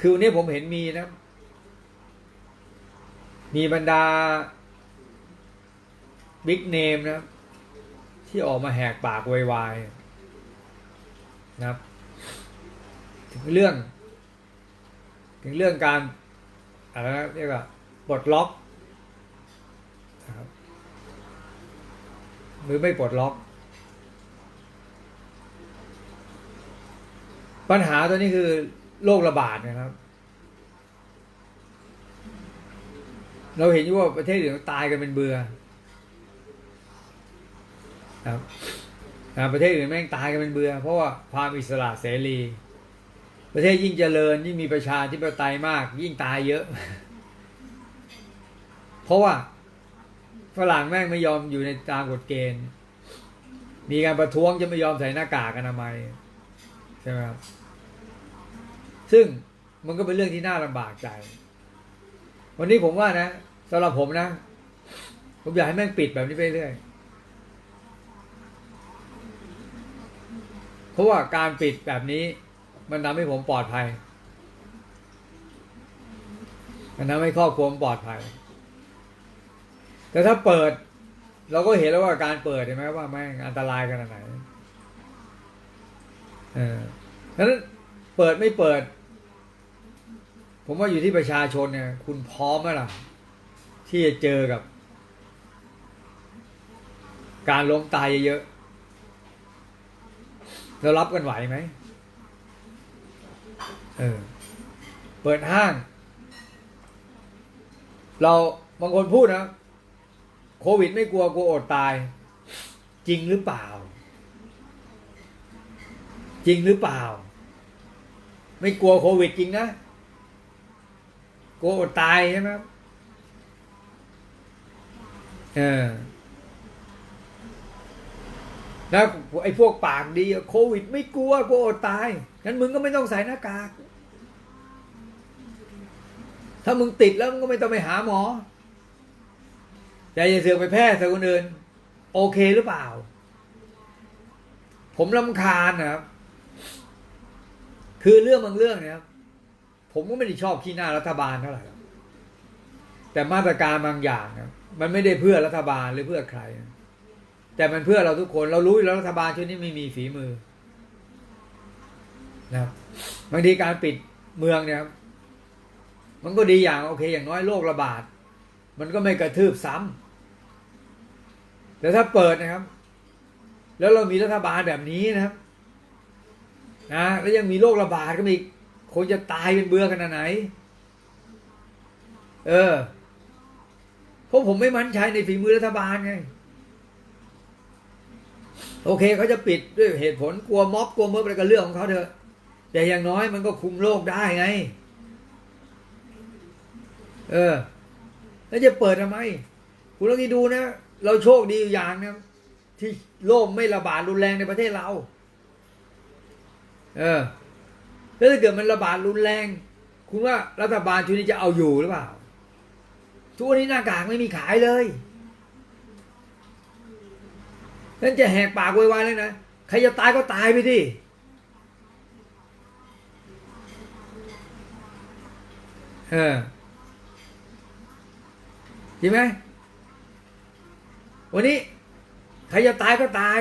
คือวันนี้ผมเห็นมีนะ มีบรรดาบิ๊กเนมนะ ที่ออกมาแหกปากไวายนะครับ ถึงเรื่อง ถึงเรื่องการอะไรนะเรียกว่าปลดล็อกนะครับหรือไม่ปลดล็อก ปัญหาตัวนี้คือ โรคระบาดนะครับ เราเห็นอยู่ว่าประเทศอื่นตายกันเป็นเบื่อครับประเทศอื่นแม่งตายกันเป็นเบื่อ เพราะว่าความอิสระเสรี ประเทศยิ่งเจริญยิ่งมีประชาธิปไตยมาก ยิ่งตายเยอะ เพราะว่าฝรั่งแม่งไม่ยอมอยู่ในตามกฎเกณฑ์ มีการประท้วงจะไม่ยอมใส่หน้ากากอนามัยใช่ไหมครับ ซึ่งมันก็เป็นเรื่องที่น่าลำบากใจ วันนี้ผมว่านะสำหรับผมนะ ผมอยากให้แม่งปิดแบบนี้ไปเรื่อยเพราะว่าการปิดแบบนี้ มันทำให้ผมปลอดภัย มันทำให้ครอบครัวผมปลอดภัย แต่ถ้าเปิด เราก็เห็นแล้วว่าการเปิดเห็นไหมว่าแม่งอันตรายขนาดไหนเออฉะนั้นเปิดไม่เปิด ผมว่าอยู่ที่ประชาชนเนี่ย คุณพร้อมไหมล่ะ ที่จะเจอกับ การล้มตายเยอะๆเรารับกันไหวไหมเออ เปิดห้าง เราบางคนพูดนะโควิดไม่กลัวกลัวอดตาย จริงหรือเปล่า จริงหรือเปล่า ไม่กลัวโควิดจริงนะ กลัวอดตายใช่ไหมครับเออแล้วไอ้พวกปากดีโควิด ไม่กลัวกลัวอดตายงั้นมึงก็ไม่ต้องใส่หน้ากาก ถ้ามึงติดแล้วมึงก็ไม่ต้องไปหาหมอแต่อย่าเสือกไปแพร่ใส่คนอื่น โอเคหรือเปล่า ผมลำคาญนะครับ คือเรื่องบางเรื่องเนี่ยครับ ผมก็ไม่ได้ชอบขี้หน้ารัฐบาลเท่าไหร่แต่มาตรการบางอย่างนะมันไม่ได้เพื่อรัฐบาลหรือเพื่อใคร แต่มันเพื่อเราทุกคนเรารู้อยู่แล้วรัฐบาลชุดนี้ไม่มีฝีมือนะครับบางทีการปิดเมืองเนี่ยมันก็ดีอย่างโอเค อย่างน้อยโรคระบาด มันก็ไม่กระทืบซ้ำแต่ถ้าเปิดนะครับ แล้วเรามีรัฐบาลแบบนี้นะครับนะแล้วยังมีโรคระบาดก็มีอีก คนจะตายเป็นเบื่อขนาดไหน เออ เพราะผมไม่มั่นใจในฝีมือรัฐบาลไง โอเคเขาจะปิดด้วยเหตุผลกลัวม็อบกลัวเมิร์อะไรก็เรื่องของเขาเถอะ แต่อย่างน้อยมันก็คุมโรคได้ไง เออ แล้วจะเปิดทำไม คุณลองดดูนะ เราโชคดีอยู่อย่างนะที่โรคไม่ระบาดรุนแรงในประเทศเรา เออ แล้วถ้าเกิดมันระบาดรุนแรง คุณว่ารัฐบาลชุดนี้จะเอาอยู่หรือเปล่า ทุกวันนี้หน้ากากไม่มีขายเลยนั่นจะแหกปากไวๆเลยนะ ใครจะตายก็ตายไปดิเออใช่ไหมวันนี้ใครจะตายก็ตาย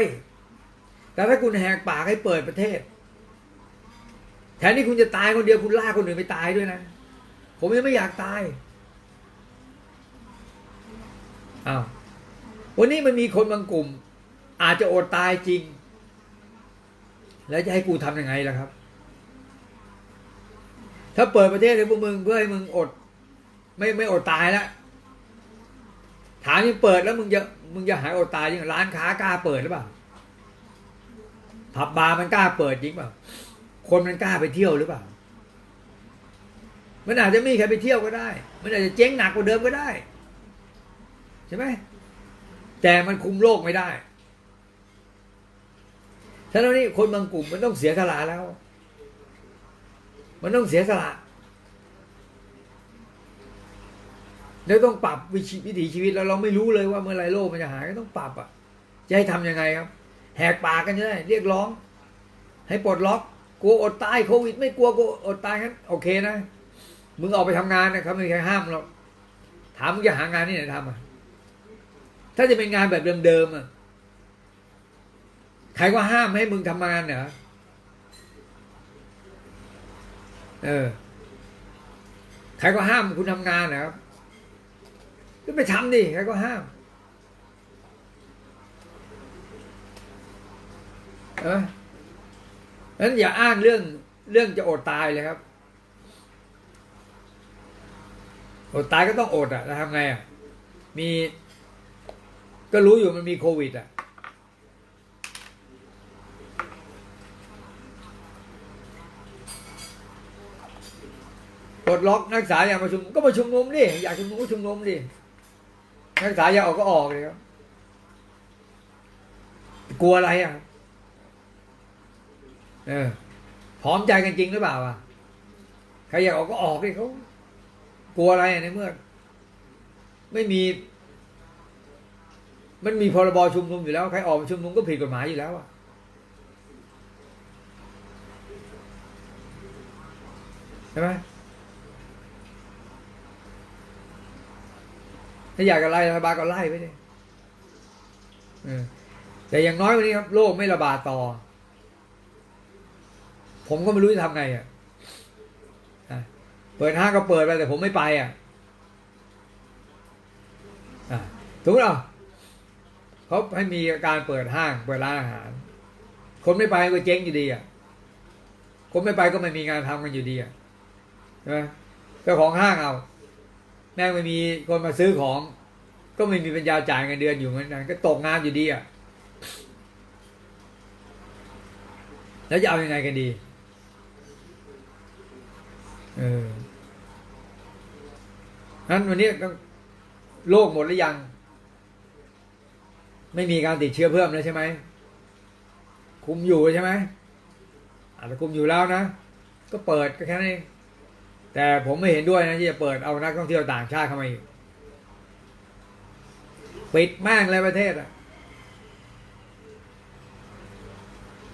แต่ถ้าคุณแหกปากให้เปิดประเทศ แทนที่คุณจะตายคนเดียวคุณล่าคนอื่นไปตายด้วยนะ ผมยังไม่อยากตายอ้าววันนี้มันมีคนบางกลุ่ม อาจจะอดตายจริง แล้วจะให้กูทำยังไงล่ะครับ ถ้าเปิดประเทศให้พวกมึงเพื่อให้มึงอด ไม่ไม่อดตายแล้วถามยังเปิดแล้วมึงจะมึงจะหายอดตายยังร้านค้ากล้าเปิดหรือเปล่าผับบาร์มันกล้าเปิดจริงเปล่า คนมันกล้าไปเที่ยวหรือเปล่า มันอาจจะไม่มีใครไปเที่ยวก็ได้ มันอาจจะเจ๊งหนักกว่าเดิมก็ได้ ใช่ไหมแต่มันคุมโรคไม่ได้ฉะนั้นนี่คนบางกลุ่มมันต้องเสียสละแล้ว มันต้องเสียสละแล้วต้องปรับวิชีวิถีชีวิตแล้วเราไม่รู้เลยว่าเมื่อไรโรคมันจะหายก็ต้องปรับอะ จะให้ทำยังไงครับ แหกปากกันใช่ไหมเรียกร้อง ให้ปลดล็อก กลัวอดตายโควิด ไม่กลัวกลัวอดตายงั้นโอเคนะมึงออกไปทำงานนะครับไม่มีใครห้ามหรอกถามมึงจะหางานที่ไหนทำอะถ้าจะเป็นงานแบบเดิมๆอะใครก็ห้ามให้มึงทำงานเหรอเออใครก็ห้ามคุณทำงานนะครับก็ไปทำดิใครก็ห้าม เออ นั้นอย่าอ้างเรื่องเรื่องจะอดตายเลยครับอดตายก็ต้องอดอะแล้วทำไงอะมีก็รู้อยู่มันมีโควิดอะปลดล็อกนักศึกษาอยากประชุมก็ประชุมนุมดิอยากชุมนุมก็ชุมนุมดินักศึกษาอยากออกก็ออกเลยครับกลัวอะไรอะ เออพร้อมใจกันจริงหรือเปล่าอะใครอยากออกก็ออกดิเขากลัวอะไรในเมื่อ ไม่มี มันมีพรบชุมนุมอยู่แล้ว ใครออกมาชุมนุมก็ผิดกฎหมายอยู่แล้วอะใช่ไหมถ้าอยากจะไล่รัฐบาลก็ไล่ไปเลยเออแต่อย่างน้อยวันนี้ครับ โรคไม่ระบาดต่อ ผมก็ไม่รู้จะทำไงอะเปิดห้างก็เปิดไปแต่ผมไม่ไปอะถูกไหมเขาให้มีการเปิดห้างเปิดร้านอาหาร คนไม่ไปก็เจ๊งอยู่ดีอะคนไม่ไปก็ไม่มีงานทำกันอยู่ดีอะใช่ไหมเจ้าของห้างเอาแม่งไม่มีคนมาซื้อของ ก็ไม่มีปัญญาจ่ายเงินเดือนอยู่เหมือนกันก็ตกงานอยู่ดีอะแล้วจะเอาอยัางไงกันดี เออนั้นวันนี้โลกหมดหรือยัง ไม่มีการติดเชื้อเพิ่มแล้วใช่ไหม คุมอยู่ใช่ไหมอาจจะคุมอยู่แล้วนะ ก็เปิดก็แค่นั้นเองแต่ผมไม่เห็นด้วยนะที่จะเปิดเอานักท่องเที่ยวต่างชาติเข้ามาอีกปิดแม่งเลยประเทศอะ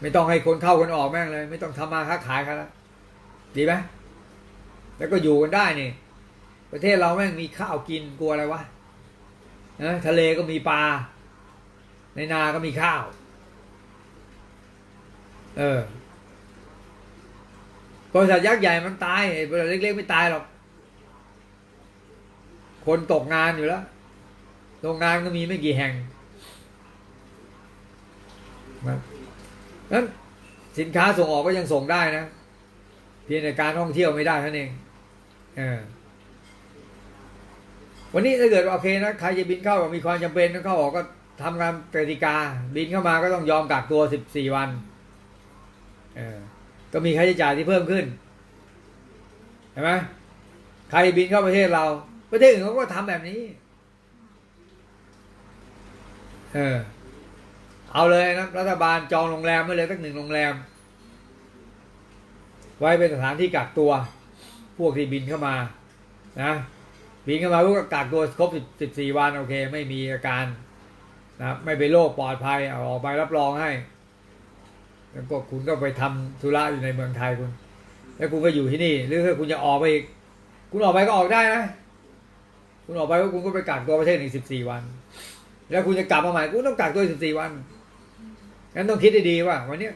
ไม่ต้องให้คนเข้าคนออกแม่งเลย ไม่ต้องทำมาค้าขายกันแล้วดีไหม แล้วก็อยู่กันได้นี่ประเทศเราแม่งมีข้าวกินกลัวอะไรวะนะทะเลก็มีปลา ในนาก็มีข้าว เออบริษัทยักษ์ใหญ่มันตายบริษัทเล็กๆไม่ตายหรอก คนตกงานอยู่แล้วโรงงานก็มีไม่กี่แห่งนะนั้นสินค้าส่งออกก็ยังส่งได้นะ เพียงแต่การท่องเที่ยวไม่ได้เท่านั้นเอง วันนี้ถ้าเกิดโอเคนะใครจะบินเข้ามีความจำเป็นต้องเข้าออกก็ทำงานกติกา บินเข้ามาก็ต้องยอมกักตัวสิบสี่วันก็มีค่าใช้จ่ายที่เพิ่มขึ้นเห็นไหมใครบินเข้าประเทศเรา ประเทศอื่นเขาก็ทำแบบนี้ เออ เอาเลยนะรัฐบาลจองโรงแรมไว้เลยสักหนึ่งโรงแรม ไว้เป็นสถานที่กักตัว พวกที่บินเข้ามานะบินเข้ามาพวกก็กักตัวครบสิบสี่วันโอเค ไม่มีอาการนะไม่เป็นโรคปลอดภัยเอาออกใบรับรองให้ แล้วก็คุณก็ไปทำธุระอยู่ในเมืองไทยคุณ แล้วคุณก็อยู่ที่นี่ หรือถ้าคุณจะออกไปอีกคุณออกไปก็ออกได้นะ คุณออกไปก็คุณก็ไปกักตัวประเทศอีกสิบสี่วัน แล้วคุณจะกลับมาใหม่คุณต้องกักตัวสิบสี่วันงั้นต้องคิดให้ดีว่าวันนี้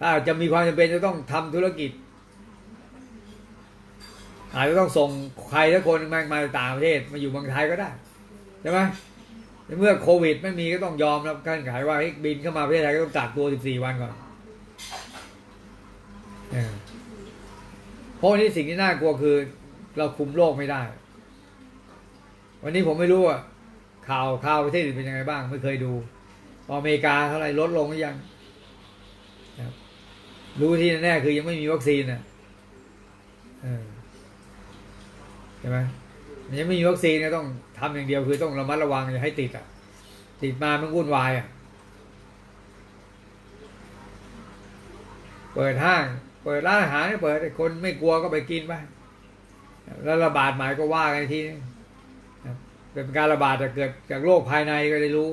ถ้าจะมีความจำเป็นจะต้องทำธุรกิจ อาจจะต้องส่งใครสักคนมามาต่างประเทศมาอยู่เมืองไทยก็ได้ใช่ไหมในเมื่อโควิดไม่มีก็ต้องยอมรับการขายว่าให้บินเข้ามาประเทศไทยก็ต้องกักตัว 14 วันก่อนเออเพราะวันนี้สิ่งที่น่ากลัวคือ เราคุมโรคไม่ได้ วันนี้ผมไม่รู้อะข่าวข่าวประเทศอื่นเป็นยังไงบ้าง ไม่เคยดู อเมริกาเท่าไหร่ลดลงหรือยังรู้ที่แน่ๆคือยังไม่มีวัคซีนอะ ช่ไหมมันยังไม่มีวัคซีนก็ต้องทำอย่างเดียวคือต้องระมัดระวังอย่าให้ติดอะ ติดมามันวุ่นวายอะ เปิดห้าง เปิดร้านอาหารเปิดคนไม่กลัวก็ไปกินไปแล้วระบาดใหม่ก็ว่ากันทีนึงเป็นการระบาดแต่เกิดจากโรคภายในก็ได้รู้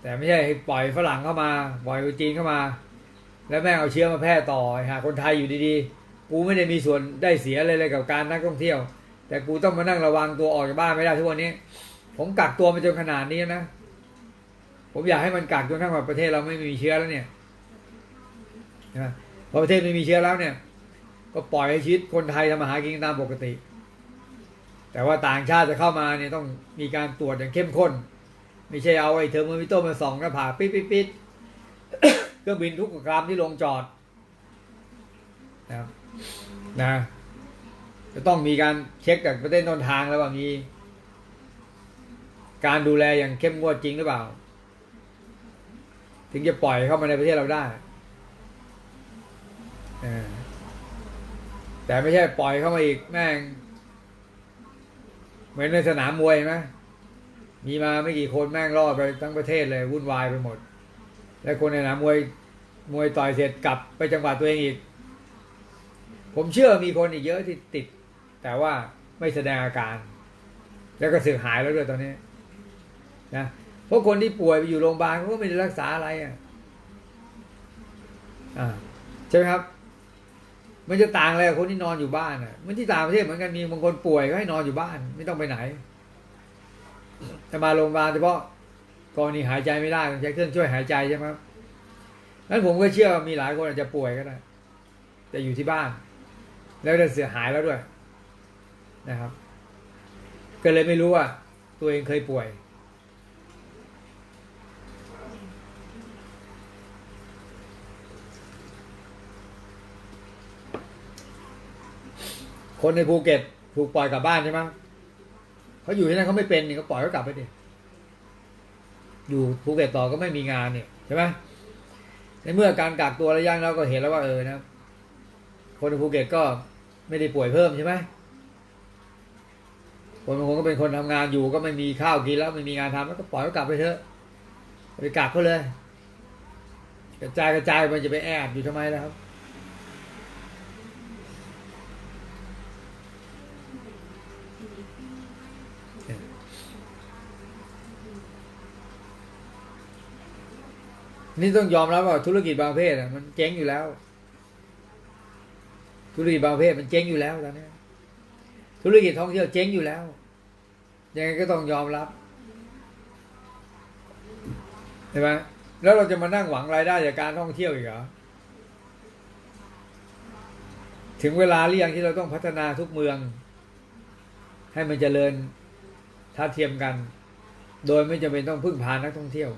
แต่ไม่ใช่ให้ปล่อยฝรั่งเข้ามา ปล่อยจีนเข้ามา แล้วแม่งเอาเชื้อมาแพร่ต่อหาคนไทยอยู่ดีๆ กูไม่ได้มีส่วนได้เสียอะไรเลยกับการนักท่องเที่ยว แต่กูต้องมานั่งระวังตัวออกจากบ้านไม่ได้ทุกวันนี้ ผมกักตัวมาจนขนาดนี้นะผมอยากให้มันกักจนทั้งประเทศเราไม่มีเชื้อแล้วเนี่ยนะพอประเทศไม่มีเชื้อแล้วเนี่ย ก็ปล่อยให้ชีวิตคนไทยทำมาหากินตามปกติ แต่ว่าต่างชาติจะเข้ามาเนี่ยต้องมีการตรวจอย่างเข้มข้น ไม่ใช่เอาไอ้เทอร์โมมิเตอร์มาส่องแล้วผ่าปิดปิดปิดเครื่องบินทุกลำที่ลงจอดนะครับ นะ จะต้องมีการเช็คจากประเทศต้นทางแล้วว่ามี การดูแลอย่างเข้มงวดจริงหรือเปล่า ถึงจะปล่อยเข้ามาในประเทศเราได้แต่ไม่ใช่ปล่อยเข้ามาอีกแม่ง เหมือนในสนามมวยไหมมีมาไม่กี่คนแม่งรอดไปทั้งประเทศเลยวุ่นวายไปหมด และคนในสนามมวยมวยต่อยเสร็จกลับไปจังหวัดตัวเองอีก ผมเชื่อมีคนอีกเยอะที่ติด แต่ว่าไม่แสดงอาการ แล้วก็เสื่อหายแล้วด้วยตอนนี้นะเพราะคนที่ป่วยไปอยู่โรงพยาบาลเขาก็ไม่ได้รักษาอะไรอะอ่าใช่ไหมครับ มันจะต่างอะไรกับคนที่นอนอยู่บ้านอะมันที่ต่างประเทศเหมือนกันมีบางคนป่วยก็ให้นอนอยู่บ้าน ไม่ต้องไปไหนจะมาโรงพยาบาลเฉพาะกรณีหายใจไม่ได้ต้องใช้เครื่องช่วยหายใจใช่ไหมครับนั้นผมก็เชื่อมีหลายคนอาจจะป่วยก็ได้แต่อยู่ที่บ้าน แล้วจะเสียหายแล้วด้วยนะครับ ก็เลยไม่รู้ว่า ตัวเองเคยป่วย คนในภูเก็ตถูกปล่อยกลับบ้านใช่ไหมเขาอยู่ที่นั่นเขาไม่เป็นนี่ก็ปล่อยเขากลับไปดิอยู่ภูเก็ตต่อก็ไม่มีงานเนี่ยใช่ไหมในเมื่อการกักตัวระยะเราก็เห็นแล้วว่าเออนะ คนภูเก็ตก็ไม่ได้ป่วยเพิ่มใช่ไหมคนบางคนก็เป็นคนทำงานอยู่ก็ไม่มีข้าวกินแล้วไม่มีงานทำแล้วก็ปล่อยเขากลับไปเถอะไปกักเขาเลย กระจายกระจายมันจะไปแอบอยู่ทำไมล่ะครับ นี่ต้องยอมรับว่าธุรกิจบางประเภทมันเจ๊งอยู่แล้ว ธุรกิจบางประเภทมันเจ๊งอยู่แล้วตอนนี้ธุรกิจท่องเที่ยวเจ๊งอยู่แล้วยังไงก็ต้องยอมรับใช่ไหมแล้วเราจะมานั่งหวังรายได้จากการท่องเที่ยวอีกเหรอถึงเวลาหรือยังที่เราต้องพัฒนาทุกเมือง ให้มันเจริญทัดเทียมกัน โดยไม่จำเป็นต้องพึ่งพานักท่องเที่ยว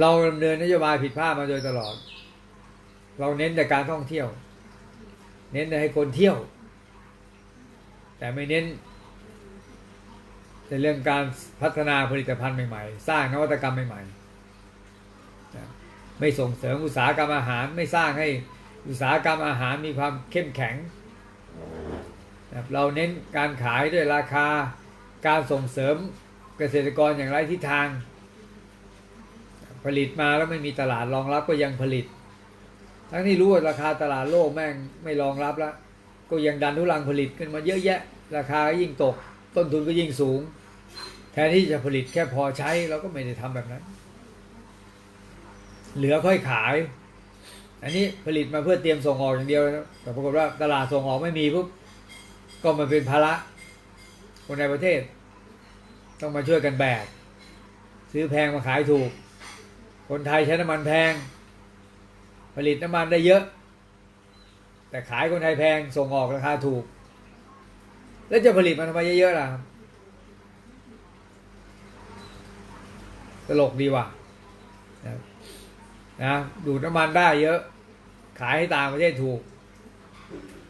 เราดำเนินนโยบายผิดพลาดมาโดยตลอด เราเน้นแต่การท่องเที่ยว เน้นแต่ให้คนเที่ยว แต่ไม่เน้นในเรื่องการพัฒนาผลิตภัณฑ์ใหม่ๆ สร้างนวัตกรรมใหม่ๆ ไม่ส่งเสริมอุตสาหกรรมอาหาร ไม่สร้างให้อุตสาหกรรมอาหารมีความเข้มแข็ง เราเน้นการขายด้วยราคา การส่งเสริมเกษตรกรอย่างไรทิศทาง ผลิตมาแล้วไม่มีตลาดรองรับก็ยังผลิต ทั้งที่รู้ว่าราคาตลาดโลกแม่งไม่รองรับแล้วก็ยังดันทุลังผลิตขึ้นมาเยอะแยะ ราคาก็ยิ่งตก ต้นทุนก็ยิ่งสูง แทนที่จะผลิตแค่พอใช้เราก็ไม่ได้ทำแบบนั้น เหลือค่อยขาย อันนี้ผลิตมาเพื่อเตรียมส่งออกอย่างเดียวนะแต่ปรากฏว่าตลาดส่งออกไม่มีปุ๊บก็มาเป็นภาระคนในประเทศ ต้องมาช่วยกันแบกซื้อแพงมาขายถูก คนไทยใช้น้ำมันแพง ผลิตน้ำมันได้เยอะ แต่ขายคนไทยแพงส่งออกราคาถูก แล้วจะผลิตมันทำไมเยอะๆล่ะตลกดีว่ะนะดูดน้ำมันได้เยอะ ขายให้ต่างประเทศถูก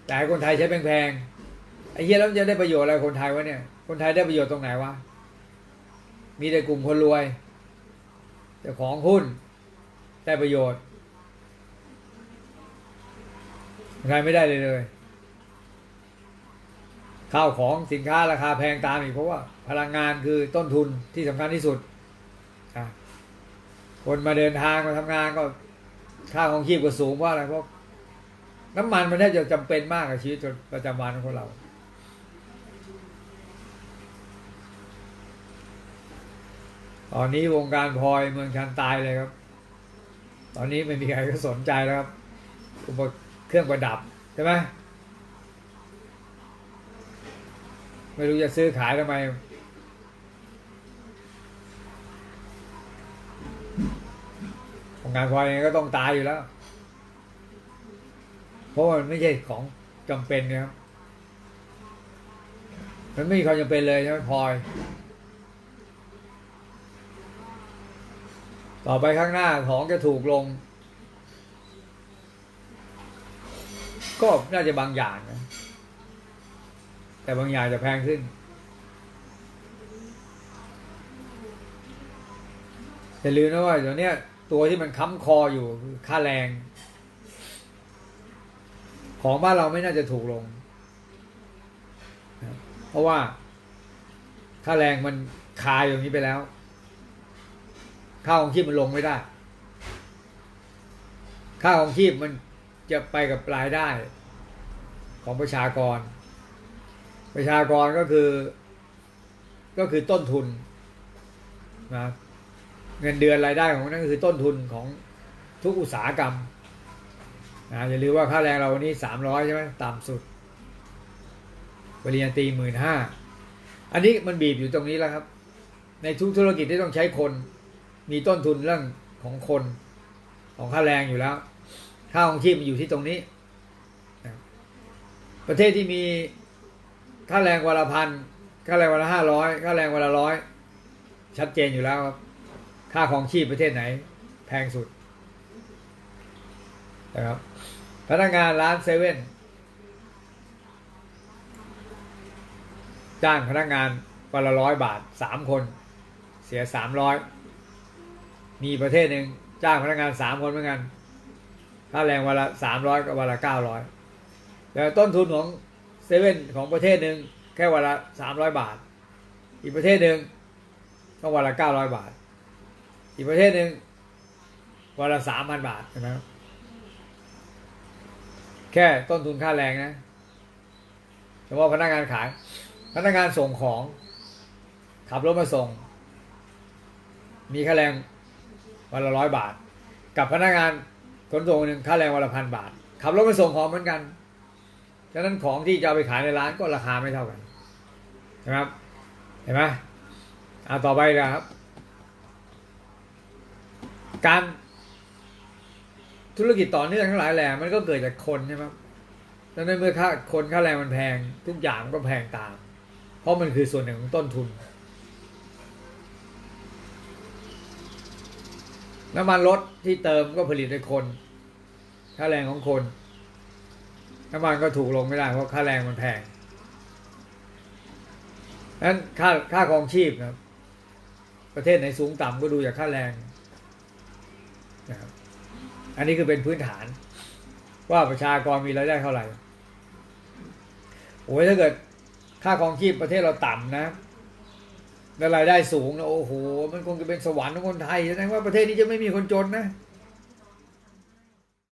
แต่คนไทยใช้แพงๆไอ้เหี้ยแล้วจะได้ประโยชน์อะไรคนไทยวะเนี่ย คนไทยได้ประโยชน์ตรงไหนวะมีแต่กลุ่มคนรวย จ้าของหุ้นได้ประโยชน์ใครไม่ได้เลยเลยข้าวของสินค้าราคาแพงตามอีกเพราะว่า พลังงานคือต้นทุนที่สำคัญที่สุด คนมาเดินทางมาทำงานก็ค่าของชีพก็สูงเพราะอะไรเพราะน้ำมันมันแทบจะจำเป็นมากกับชีวิตประจำวันของเรา ตอนนี้วงการพลอยเมืองชันตายเลยครับ ตอนนี้ไม่มีใครก็สนใจแล้วครับ อุปเครื่องประดับใช่ไหมไม่รู้จะซื้อขายทำไม วงการพลอยก็ต้องตายอยู่แล้ว เพราะมันไม่ใช่ของจำเป็นนะครับ มันไม่มีความจำเป็นเลยใช่ไหมพลอย ต่อไปข้างหน้าของจะถูกลง ก็น่าจะบางอย่างนะ แต่บางอย่างจะแพงขึ้นแต่ลืมนะว่าเดี๋ยวเนี้ยตัวที่มันค้ำคออยู่ค่าแรง ของบ้านเราไม่น่าจะถูกลง เพราะว่าค่าแรงมันคายอย่างนี้ไปแล้ว ค่าของชีพมันลงไม่ได้ ค่าของชีพมันจะไปกับรายได้ ของประชากร ประชากรก็คือ ก็คือต้นทุนนะเงินเดือนรายได้ของนั่นก็คือต้นทุนของทุกอุตสาหกรรมนะอย่าลืมว่าค่าแรงเราวันนี้สามร้อยใช่ไหมต่ำสุดปริญญาตรีหมื่นห้าอันนี้มันบีบอยู่ตรงนี้แล้วครับ ในทุกธุรกิจที่ต้องใช้คน มีต้นทุนเรื่องของคนของค่าแรงอยู่แล้วค่าของชีพมันอยู่ที่ตรงนี้ ประเทศที่มีค่าแรงวันละพันค่าแรงวันละห้าร้อยค่าแรงวันละร้อยชัดเจนอยู่แล้วครับ ค่าของชีพประเทศไหน แพงสุดนะครับพนักงานร้านเซเว่นจ้างพนักงานวันละร้อยบาทสามคน เสียสามร้อย มีประเทศหนึ่งจ้างพนักงานสามคนเหมือนกันค่าแรงวันละสามร้อยกับวันละเก้าร้อยแต่ต้นทุนของเซเว่นของประเทศหนึ่งแค่วันละสามร้อยบาท อีกประเทศหนึ่งก็วันละเก้าร้อยบาท อีกประเทศหนึ่งวันละสามพันบาทใช่ไหมครับแค่ต้นทุนค่าแรงนะเฉพาะพนักงานขาย พนักงานส่งของ ขับรถมาส่ง มีค่าแรง วันละร้อยบาท กับพนักงานขนส่งหนึ่งค่าแรงวันละพันบาท ขับรถมาส่งของเหมือนกัน ฉะนั้นของที่จะเอาไปขายในร้านก็ราคาไม่เท่ากันนะครับ เห็นไหมเอาต่อไปนะครับ การธุรกิจต่อเนื่องทั้งหลายแหล่มันก็เกิดจากคนใช่ไหมครับดังนั้นเมื่อค่าคนค่าแรงมันแพง ทุกอย่างก็แพงตาม เพราะมันคือส่วนหนึ่งของต้นทุน น้ำมันรถที่เติมก็ผลิตโดยคนค่าแรงของคน น้ำมันก็ถูกลงไม่ได้เพราะค่าแรงมันแพงนั้นค่าค่าครองชีพนะครับ ประเทศไหนสูงต่ำก็ดูจากค่าแรงนะครับอันนี้คือเป็นพื้นฐาน ว่าประชากรมีรายได้เท่าไหร่โอ้ยถ้าเกิดค่าครองชีพประเทศเราต่ำนะ และรายได้สูงนะโอ้โหมันคงจะเป็นสวรรค์ของคนไทยแสดงว่าประเทศนี้จะไม่มีคนจนนะ